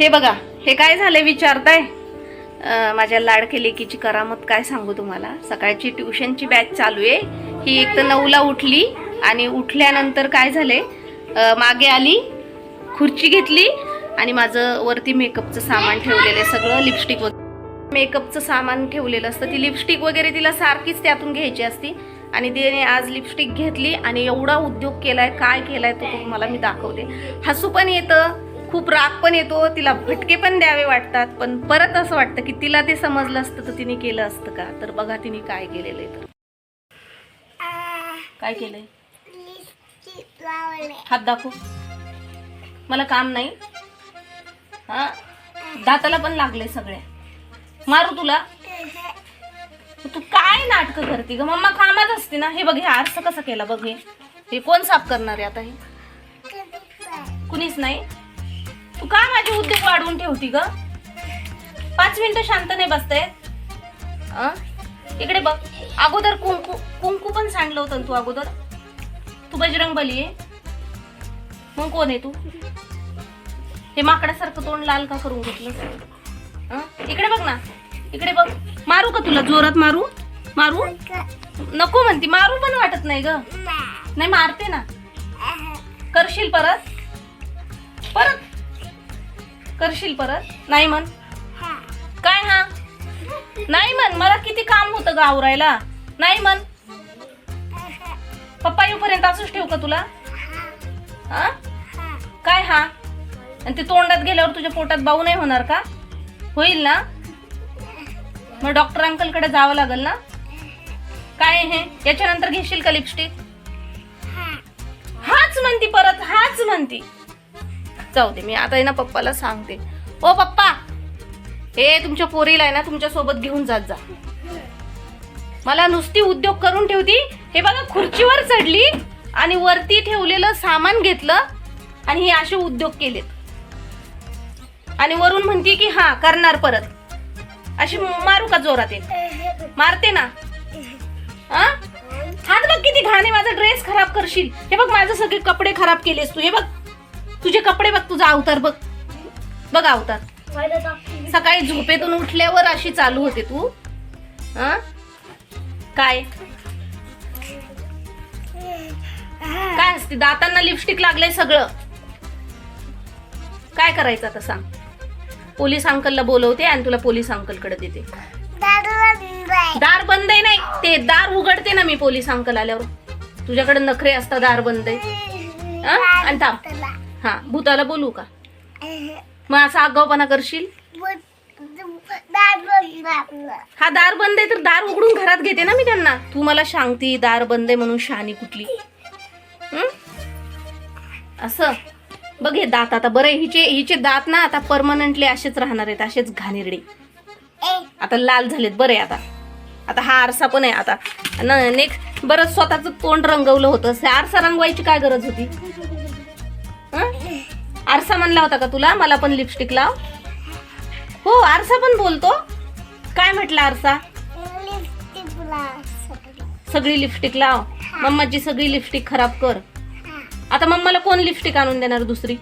हे बघा हे काय झाले विचारताय? माझ्या लाडके लेकीची करामत काय सांगू तुम्हाला? सकाळची ट्युशनची बॅच चालू आहे. ही एक तर नऊला उठली आणि उठल्यानंतर काय झाले मागे आली खुर्ची घेतली आणि माझं वरती मेकअपचं सामान ठेवलेलं आहे सगळं लिपस्टिक वगैरे. मेकअपचं सामान ठेवलेलं असतं. ती लिपस्टिक वगैरे तिला सारखीच त्यातून घ्यायची असती आणि तिने आज लिपस्टिक घेतली आणि एवढा उद्योग केलाय काय केलाय तो तुम्हाला मी दाखवते. हसू पण येतं. खूप राग पण येतो तिला फटके पण द्यावे वाटतात पण परत असं वाटतं की तिला ते समजलं असतं तर तिने केलं असतं का? तर बघा तिने काय केलेलं आहे तर. काय केलंय? हात दाखव. मला काम नाही. हा? दाताला पण लागले सगळे मारू तुला? तू काय नाटक करते ग? मम्मा कामात असते ना. हे बघ हे आरसा कसा केला बघ हे कोण साफ करणार आहे आता हे? कुणीच नाही? तू का माझे उद्योग वाढवून ठेवती ग? पाच मिनिटं शांत नाही बसते इकडे बघ. अगोदर कुंकू कुंकू पण सांडलं होतं तू अगोदर. तू बजरंग बली आहे. मग कोण आहे तू? हे माकडासारखं तोंड लाल का करून घेतलं? इकडे बघ ना. इकडे बघ. मारू का तुला? जोरात मारू? मारू? नको म्हणती. मारू पण वाटत नाही ग. नाही मारते ना. करशील परत? परत? करशील परत? नाही म्हण. काय हा? नाही म्हण. मला किती काम होतं ग आवरायला. नाही म्हण. पप्पा येऊपर्यंत असंच ठेवू का तुला? हा? काय हा? आणि ते तोंडात गेल्यावर तुझ्या पोटात बाऊ नाही होणार का? होईल ना? मग डॉक्टर अंकलकडे जावं लागेल ना? काय हे? याच्यानंतर घेशील का लिपस्टिक हाच म्हणती परत. हाच म्हणती. जाऊ दे मी आता आहे ना पप्पाला सांगते. ओ पप्पा हे तुमच्या पोरीला आहे ना तुमच्यासोबत घेऊन जात जा. मला नुसती उद्योग करून ठेवती हे बघा खुर्चीवर चढली आणि वरती ठेवलेलं सामान घेतलं आणि हे असे उद्योग केलेत. आणि वरून म्हणते की हा करणार परत. अशी मारू का जोरात एक मारते ना. हा? हात बघ किती घाणे माझा ड्रेस खराब करशील. हे बघ माझे सगळे कपडे खराब केलेस तू. हे बघ तुझे कपडे बघ तुझा अवतार बघ. बघ अवतार. सकाळी झोपेतून उठल्यावर अशी चालू होते तू. हा? काय? काय असते? दातांना लिपस्टिक लागलंय सगळं. काय करायचं आता सांग. पोलीस अंकलला बोलवते आणि तुला पोलीस अंकलकडे देते. दार बंद आहे नाही. ते दार उघडते ना मी पोलीस अंकल आल्यावर. तुझ्याकडे नखरे असतात दार बंद आहे? आणि थांब. हा भूताला बोलू का? मग असा आगाऊपणा करशील? हा दार बंद आहे तर दार उघडून घरात घेते ना मी त्यांना. तू मला सांगती दार बंद आहे म्हणून शहाणी कुठली. असं. बघ हे दात आता बरं हिचे हिचे दात ना आता परमनंटली असेच राहणार आहेत असेच घाणेरडे. आता लाल झालेत बरे आता. आता हा आरसा पण आहे आता. नेक्स्ट बरं स्वतःच तोंड रंगवलं होतं. आरसा रंगवायची काय गरज होती? आरसा म्हणला होता का तुला? मला पण लिपस्टिक लाव. हो आरसा पण बोलतो. काय म्हटलं आरसा? सगळी लिपस्टिक लाव. मम्माची सगळी लिपस्टिक खराब कर. आता मम्माला कोण लिपस्टिक आणून देणार दुसरी?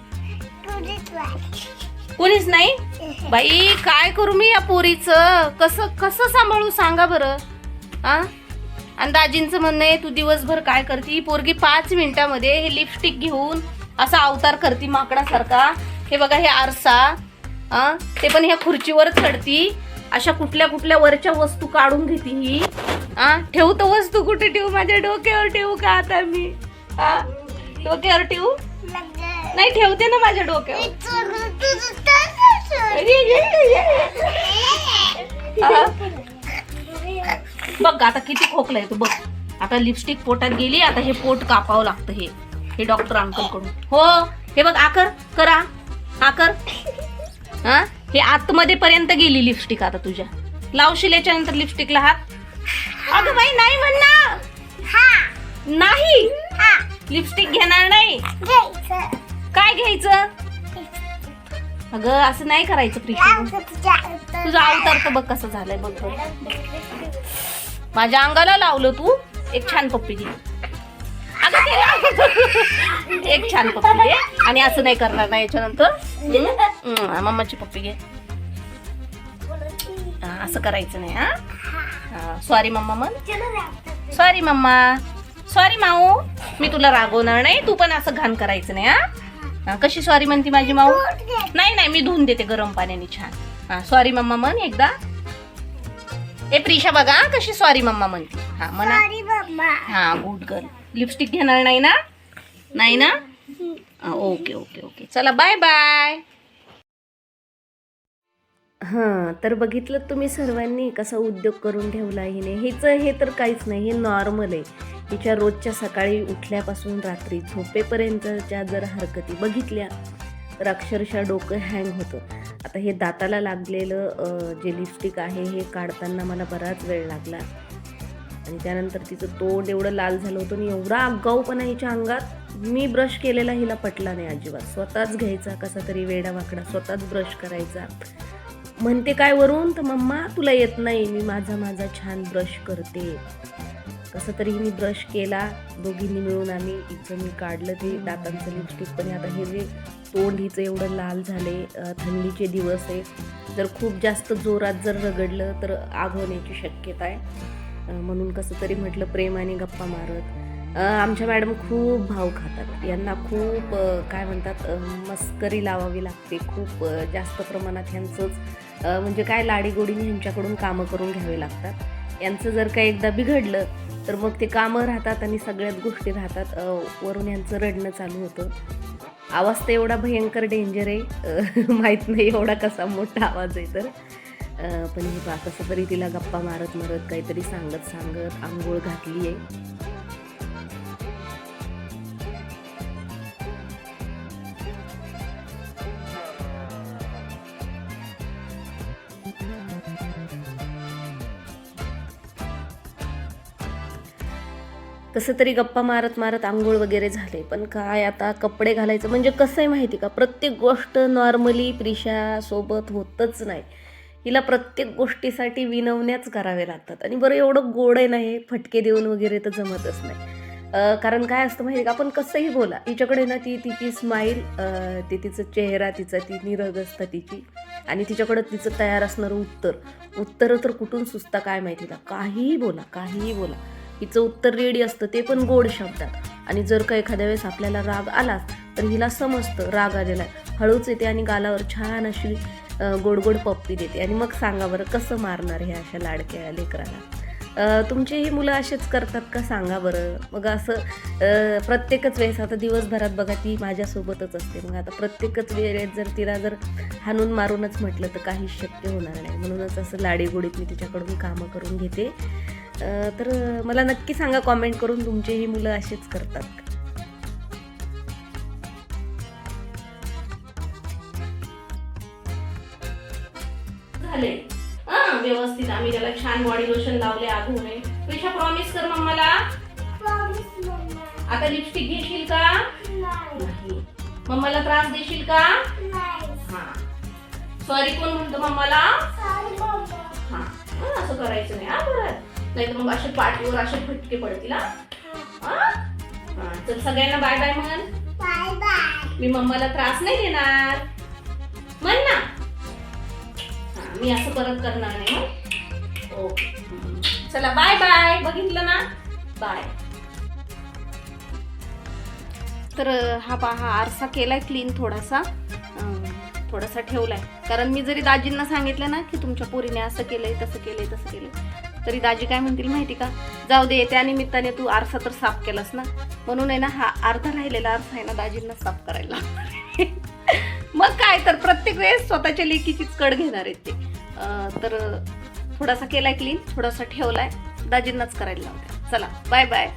कोणीच नाही. बाई काय करू मी या पोरीचं? कसं कसं सांभाळू सांगा बरं? आणि दाजींचं म्हणणं आहे तू दिवसभर काय करते? ही पोरगी पाच मिनिटामध्ये हे लिपस्टिक घेऊन असा अवतार करती माकडासारखा. हे बघा हे आरसा. आ ते पण ह्या खुर्चीवर चढती. अशा कुठल्या कुठल्या वरच्या वस्तू काढून घेते ही. आ ठेवतो वस्तू कुठे ठेवू? माझ्या डोक्यावर ठेवू का आता मी? आ डोक्यावर ठेवू? नाही ठेवते ना माझ्या डोक्यावर. बघ आता किती खोकलाय तू बघ. आता लिपस्टिक पोटात गेली आता हे पोट कापावं लागतं हे. हे डॉक्टर अंकलकडून हो हे बघ आकर करा. आकर. हा? हे आतमध्ये पर्यंत गेली लिपस्टिक आता तुझ्या. लावशील याच्यानंतर लिपस्टिकला हात? अगं बाई नाही म्हण ना नाही. लिपस्टिक घेणार नाही. काय घ्यायचं? अगं असं नाही करायचं प्रीती. तुझा अवतार तर बघ कसं झालंय बघ. माझ्या अंगाला लावलं तू. एक छान पप्पी घे. एक छान पप्पी घे. आणि असं नाही करणार ना याच्यानंतर. मम्माची पप्पी घे. असं करायचं नाही हा? सॉरी मम्मा म्हण. Sorry mumma. सॉरी माऊ. मी तुला रागवणार नाही. तू पण असं घाण करायचं नाही हा? कशी सॉरी म्हणती माझी माऊ? नाही नाही मी धुवून देते गरम पाण्याने छान. हा सॉरी मम्मा म्हण एकदा. ए प्रिशा बघा कशी सॉरी मम्मा म्हणते. हा म्हणा. हा गुड गर्ल लिपस्टिक घेणार नाही ना? नाही ना? Okay okay okay. चला बाय बाय हां तर बघितलं तुम्ही सर्वांनी कसा उद्योग करून ठेवला हिने. हिचं हे तर काहीच नाही हे नॉर्मल आहे. हिच्या रोजच्या सकाळी उठल्यापासून रात्री झोपेपर्यंतच्या जर हरकती बघितल्या तर अक्षरशः डोकं हँग होतं. आता हे दाताला लागलेलं जे लिपस्टिक आहे हे काढताना मला बराच वेळ लागला. आणि त्यानंतर तिचं तोंड एवढं लाल झालं होतं आणि एवढा आगाऊपणा हिच्या अंगात. मी ब्रश केलेला हिला पटला नाही अजिबात. स्वतःच घ्यायचा कसा तरी वेडा वाकडा स्वतःच ब्रश करायचा. म्हणते काय वरून तर मम्मा तुला येत नाही. मी माझा माझा छान ब्रश करते. कसं तरी मी ब्रश केला. दोघींनी मिळून आम्ही हिचं मी काढलं ते दातांचं लिपस्टिक पण. आता हे जे तोंड हिचं एवढं लाल झाले थंडीचे दिवस आहे. जर खूप जास्त जोरात जर रगडलं तर आग होण्याची शक्यता आहे. म्हणून कसं तरी म्हटलं प्रेमाने गप्पा मारत. आमच्या मॅडम खूप भाव खातात. यांना खूप काय म्हणतात मस्करी लावावी लागते. खूप जास्त प्रमाणात ह्यांचंच म्हणजे काय लाडीगोडीने ह्यांच्याकडून कामं करून घ्यावे लागतात. यांचं जर का एकदा बिघडलं तर मग ते कामं राहतात आणि सगळ्याच गोष्टी राहतात. वरून यांचं रडणं चालू होतं. आवाज तर एवढा भयंकर डेंजर आहे. माहीत नाही एवढा कसा मोठा आवाज आहे तर. पण हे बा कसं तरी तिला गप्पा मारत मारत काहीतरी सांगत सांगत आंघोळ घातली आहे कसं तरी गप्पा मारत मारत आंघोळ वगैरे झाले पण काय आता कपडे घालायचं? म्हणजे कसं आहे माहिती का? प्रत्येक गोष्ट नॉर्मली प्रिशासोबत होतच नाही. हिला प्रत्येक गोष्टीसाठी विनवण्याच करावे लागतात. आणि बरं एवढं गोड आहे नाही फटके देऊन वगैरे तर जमतच नाही. कारण काय असतं माहिती का? आपण कसंही बोला हिच्याकडे ना ती तिची स्माईल ती तिचं चेहरा तिचा ती निरग असतं तिची. आणि तिच्याकडं तिचं तयार असणारं उत्तर. उत्तरं तर कुठून सुचता काय माहिती का? काहीही बोला काहीही बोला. हिचं उत्तर रेडी असतं ते पण गोड शब्दात. आणि जर का एखाद्या वेळेस आपल्याला राग आलाच तर हिला समजतं राग आलेला आहे. हळूच येते आणि गालावर छान अशी गोड गोड पप्पी देते. आणि मग सांगा बरं कसं मारणार हे अशा लाडक्या लेकराला? अं, तुमचेही मुलं असेच करतात का? सांगा बरं. मग असं प्रत्येकच वेळेस आता दिवसभरात बघा ती माझ्यासोबतच असते. मग आता प्रत्येकच वेळेत जर तिला जर हाणून मारूनच म्हटलं तर काहीच शक्य होणार नाही. म्हणूनच असं लाडीगोडीत मी तिच्याकडून कामं करून घेते. तर मला नक्की सांगा कॉमेंट करून तुमचेही मुलं असेच करतात झाले. हा व्यवस्थित. आम्ही त्याला छान बॉडी लोशन लावले आधुने पेशा प्रॉमिस कर मम्माला आता लिपस्टिक घेशील का? नाही. मम्माला त्रास देशील का? हा. सॉरी कोण म्हणतो मम्माला हा. हं, असं करायचं नाही. हा परत नाही तर मग असे पाठीवर असे फटके पडतील हा. चल सगळ्यांना बाय बाय म्हण मी मम्माला त्रास नाही देणार. म्हण ना. मी असं परत करणार नाही हं? ओके. हं. चला बाय बाय बघितलं ना? बाय तर हा पहा आरसा केलाय क्लीन थोडासा. थोडासा ठेवलाय. कारण मी जरी दाजींना सांगितलं ना की तुमच्या पोरीने असं केलंय तसं केलंय तसं केलंय तरी दाजी काय म्हणतील माहिती का? जाऊ दे त्या निमित्ताने तू आरसा तर साफ केलास ना? म्हणून आहे ना हा अर्धा राहिलेला आरसा आहे ना दाजींना साफ करायला. मग काय तर प्रत्येक वेळेस स्वतःच्या लेकीचीच कड घेणार आहेत ते. तर थोडासा केलाय क्लीन थोडासा ठेवलाय. दाजींनाच करायला लावते चला बाय बाय